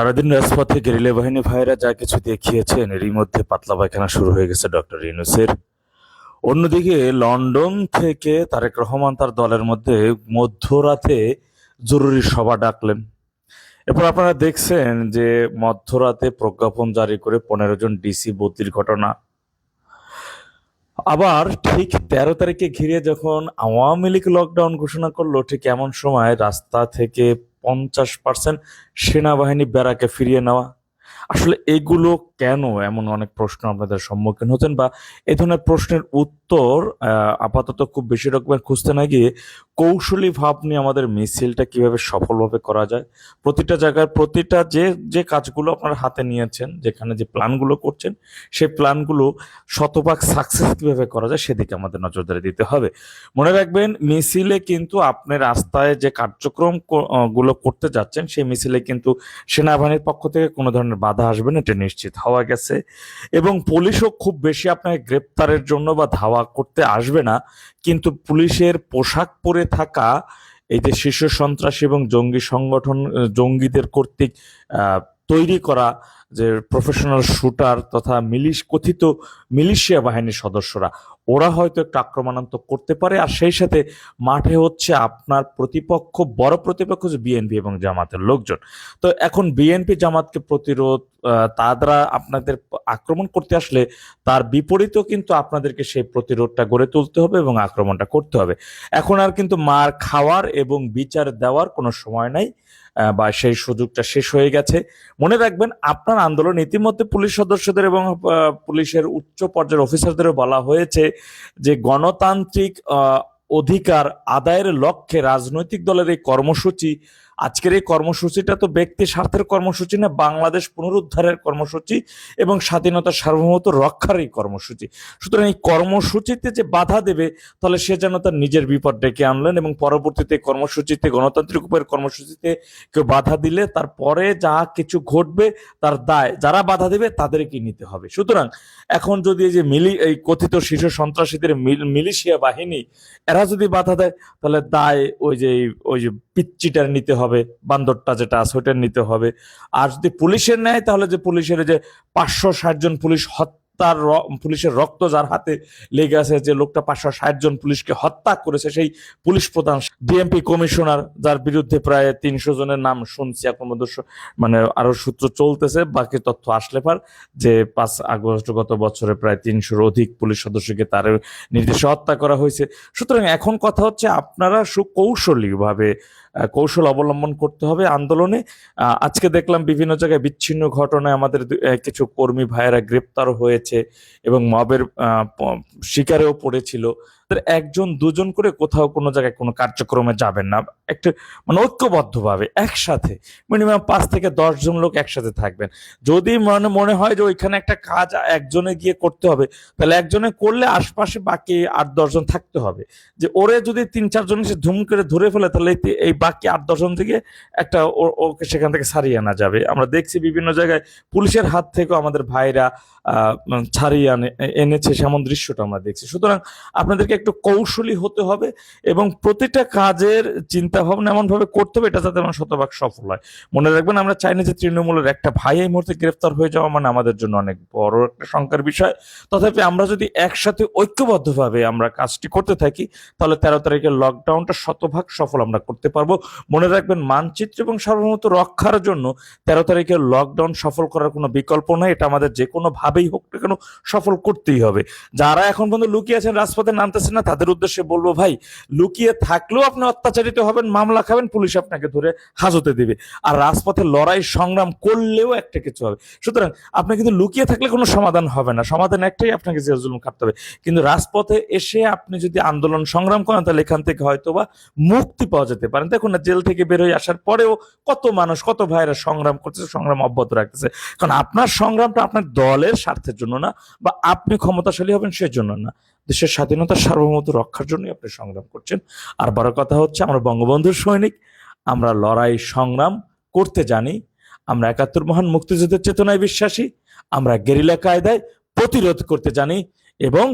সারাদিন রাজপথে গেরিলা বাহিনী ভাইরা যা কিছু দেখিয়েছেন, এরই মধ্যে পাতলা পায়খানা শুরু হয়ে গেছে ডক্টর ইউনুসের। অন্যদিকে লন্ডন থেকে তারেক রহমান তার দলের মধ্যে মধ্যরাতে জরুরি সভা ডাকলেন। এরপর আপনারা দেখছেন যে মধ্যরাতে প্রজ্ঞাপন জারি করে পনেরো জন ডিসি বদলির ঘটনা। আবার ঠিক তেরো তারিখে ঘিরে যখন আওয়ামী লীগ লকডাউন ঘোষণা করল, ঠিক এমন সময় রাস্তা থেকে পঞ্চাশ পার্সেন্ট সেনাবাহিনী ব্যারাকে ফিরিয়ে নেওয়া। আসলে এগুলো কেন এমন অনেক প্রশ্ন আপনাদের সম্মুখীন হতেন বা এ ধরনের প্রশ্নের উত্তর আপাতত খুব বেশি রকমের খুঁজতে না গিয়ে কৌশলী ভাব নিয়ে আমাদের মিছিলটা কীভাবে সফলভাবে করা যায়, প্রতিটা জায়গায় প্রতিটা যে যে কাজগুলো আপনারা হাতে নিয়েছেন, যেখানে যে প্ল্যানগুলো করছেন, সেই প্ল্যানগুলো শতভাগ সাকসেস কীভাবে করা যায় সেদিকে আমাদের নজরদারি দিতে হবে। মনে রাখবেন, মিছিলে কিন্তু আপনি রাস্তায় যে কার্যক্রমগুলো করতে যাচ্ছেন, সেই মিছিলে কিন্তু সেনাবাহিনীর পক্ষ থেকে কোনো ধরনের বাধা আসবে না, এটা নিশ্চিত হওয়া গেছে। এবং পুলিশও খুব বেশি আপনাকে গ্রেপ্তারের জন্য বা ধাওয়া করতে আসবে না। কিন্তু পুলিশের পোশাক পরে থাকা এই যে শিশু সন্ত্রাসী এবং জঙ্গি সংগঠন, জঙ্গিদের কর্তৃক তৈরি করা যে প্রফেশনাল শুটার তথা মিলিশ, কথিত মিলিশিয়া বাহিনীর সদস্যরা, ওরা হয়তো একটু আক্রমণাত্মক করতে পারে। আর সেই সাথে মাঠে হচ্ছে আপনার প্রতিপক্ষ, বড় প্রতিপক্ষ যে বিএনপি এবং জামাতের লোকজন। তো এখন বিএনপি জামাতকে প্রতিরোধ তারা আপনাদের আক্রমণ করতে আসলে তার বিপরীতেও কিন্তু আপনাদেরকে সেই প্রতিরোধটা গড়ে তুলতে হবে এবং আক্রমণটা করতে হবে। এখন আর কিন্তু মার খাওয়ার এবং বিচার দেওয়ার কোনো সময় নাই বা সেই সুযোগটা শেষ হয়ে গেছে। মনে রাখবেন, আপনার আন্দোলন ইতিমধ্যে পুলিশ সদস্যদের এবং পুলিশের উচ্চ পর্যায়ের অফিসারদেরও বলা হয়েছে যে গণতান্ত্রিক অধিকার আদায়ের লক্ষ্যে রাজনৈতিক দলের এই কর্মসূচি আজকের এই কর্মসূচিটা তো ব্যক্তি স্বার্থের কর্মসূচি না, বাংলাদেশ পুনরুদ্ধারের কর্মসূচি এবং স্বাধীনতা সার্বভৌমত্ব রক্ষার এই কর্মসূচি। সুতরাং এই কর্মসূচিতে যে বাধা দেবে, তাহলে সে যেন তার নিজের বিপদ ডেকে আনলেন এবং পরবর্তীতে কর্মসূচিতে, গণতান্ত্রিক উপায়ের কর্মসূচিতে কেউ বাধা দিলে তারপরে যা কিছু ঘটবে তার দায়, যারা বাধা দেবে তাদেরকে নিতে হবে। সুতরাং এখন যদি এই যে মিলি, এই কথিত শিশু সন্ত্রাসীদের মিলিশিয়া বাহিনী, এরা যদি বাধা দেয়, তাহলে দায় ওই যে ওই যে পিচ্চিটার নিতে হবে, বান্দরটা যেটা আছে ওইটার নিতে হবে। আর যদি পুলিশের নেয়, তাহলে যে পুলিশের যে পাঁচশো ষাট জন পুলিশ হত্যার পুলিশের রক্ত যার হাতে লেগে আছে, যে লোকটা পাঁচশো ষাট জন পুলিশকে হত্যা করেছে, সেই পুলিশ প্রধান ডিএমপি কমিশনার, যার বিরুদ্ধে প্রায় তিনশো জনের নাম শুনছি, এখন মানে আরও সূত্র চলতেছে, বাকি তথ্য আসলে পার, যে পাঁচ আগস্ট গত বছরে প্রায় তিনশোর অধিক পুলিশ সদস্যকে তার নির্দেশে হত্যা করা হয়েছে। সুতরাং এখন কথা হচ্ছে, আপনারা সুকৌশলীভাবে কৌশল অবলম্বন করতে হবে আন্দোলনে। আজকে দেখলাম বিভিন্ন জায়গায় বিচ্ছিন্ন ঘটনায় আমাদের কিছু কর্মী ভাইয়েরা গ্রেপ্তার হয়েছে এবং মবের শিকারেও পড়েছিল। একজন দুজন করে কোথাও কোনো জায়গায় কোনো কার্যক্রমে যাবেন না। একটু মানে ঐক্যবদ্ধভাবে একসাথে। মিনিমাম পাঁচ থেকে দশ জন লোক একসাথে থাকবেন। যদি মনে মনে হয় যে ওইখানে একটা কাজ একজনে গিয়ে করতে হবে তাহলে একজনে করলে আশপাশে বাকি আট দশজন থাকতে হবে। যে ওরে যদি তিন চারজন এসে ধুম করে ধরে ফেলে তাহলে এই- বাকি আট দশজন থেকে একটা ওকে সেখান থেকে ছাড়িয়ে আনা যাবে। আমরা দেখছি বিভিন্ন জায়গায় পুলিশের হাত থেকেও আমাদের ভাইরা আহ, ছাড়িয়ে আনে এনেছে সেমন দৃশ্যটা আমরা দেখছি। সুতরাং আপনাদেরকে একটু কৌশলী হতে হবে এবং প্রতিটা কাজের চিন্তা ভাবনা এমন ভাবে করতে হবে, এটা যাতে আমার শতভাগ সফল হয়। মনে রাখবেন, আমরা চাই না যে তৃণমূলের একটা ভাই এই মুহূর্তে গ্রেফতার হয়ে যাওয়া মানে আমাদের জন্য অনেক বড় একটা শঙ্কার বিষয়। তথাপি আমরা যদি একসাথে ঐক্যবদ্ধভাবে আমরা কাজটি করতে থাকি, তাহলে তেরো তারিখের লকডাউনটা শতভাগ সফল আমরা করতে পারব। মনে রাখবেন, মানচিত্র এবং সার্বভৌমত্ব রক্ষার জন্য তেরো তারিখের লকডাউন সফল করার কোনো বিকল্প নাই, এটা আমাদের যে কোনো ভাবেই হোক না কেন সফল করতেই হবে। যারা এখন পর্যন্ত লুকিয়ে আছেন রাজপথে নামতেছেন না, তাদের উদ্দেশ্যে বলব, ভাই, লুকিয়ে থাকলেও আপনি অত্যাচারিত হবেন, মামলা খাবেন, পুলিশ আপনাকে ধরে হাজতে দিবে। আর রাজপথে লড়াই, সংগ্রাম করলেও একটা কিছু হবে। সুতরাং আপনি কিন্তু লুকিয়ে থাকলে কোনো সমাধান হবে না। সমাধান একটাই আপনাকে জেল জুলুম কাটতে হবে। কিন্তু রাজপথে এসে আপনি যদি আন্দোলন, সংগ্রাম করেন, তাহলে এখান থেকে হয়তো বা মুক্তি পাওয়া যেতে পারেন দেখুন না, জেল থেকে বের হয়ে আসার পরেও কত মানুষ, কত ভাইরা সংগ্রাম করতেছে, সংগ্রাম অব্যাহত রাখতেছে। কারণ আপনার সংগ্রামটা আপনার দলের স্বার্থের জন্য না, বা আপনি ক্ষমতাশালী হবেন সেজন্য না। দেশের স্বাধীনতা সার্বভৌমত্ব রক্ষার জন্যই আপনি সংগ্রাম করছেন। আর বড় কথা হচ্ছে, আমরা বঙ্গবন্ধুর সৈনিক, আমরা লড়াই সংগ্রাম করতে জানি, আমরা একাত্তর মহান মুক্তিযুদ্ধের চেতনায় বিশ্বাসী, আমরা গেরিলা কায়দায় প্রতিরোধ করতে জানি এবং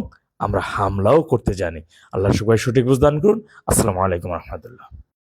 আমরা হামলাও করতে জানি। আল্লাহ সবাই সঠিক বুঝদান করুন। আসসালামু আলাইকুম রহমতুল্লাহ।